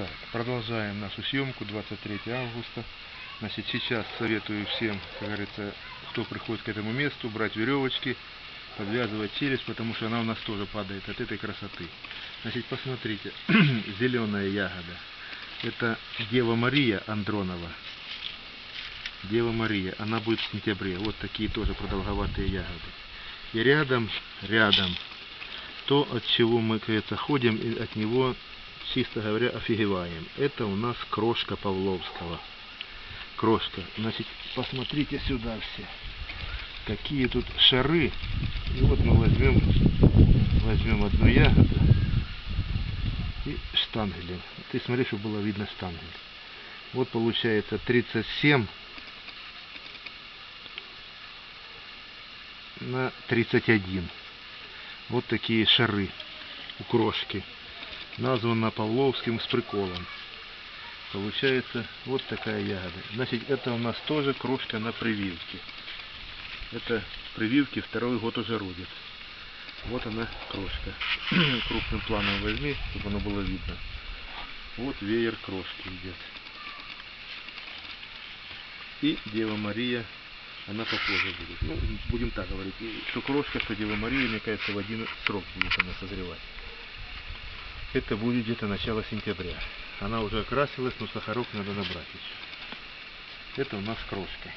Так, продолжаем нашу съемку 23 августа. Значит, сейчас советую всем, как говорится, кто приходит к этому месту, брать веревочки, подвязывать челюсть, потому что она у нас тоже падает от этой красоты. Значит, посмотрите, зеленая ягода. Это Дева Мария Андронова. Дева Мария, она будет в сентябре. Вот такие тоже продолговатые ягоды. И рядом, рядом, то, от чего мы, кажется, ходим, и от него чисто говоря, офигеваем. Это у нас крошка Павловского. Крошка. Значит, посмотрите сюда все. Какие тут шары. И вот мы возьмем, возьмем одну ягоду и штангелем. Ты смотри, чтобы было видно штангель. Вот получается 37 на 31. Вот такие шары у крошки названа Павловским с приколом. Получается вот такая ягода. Значит, это у нас тоже крошка на прививке. Это прививки второй год уже родит. Вот она крошка. Крупным планом возьми, чтобы оно было видно. Вот веер крошки идет. И Дева Мария, она попозже будет. Ну, будем так говорить, что крошка, что Дева Мария, мне кажется, в один срок будет она созревать. Это будет где-то начало сентября. Она уже окрасилась, но сахарок надо набрать еще. Это у нас крошка.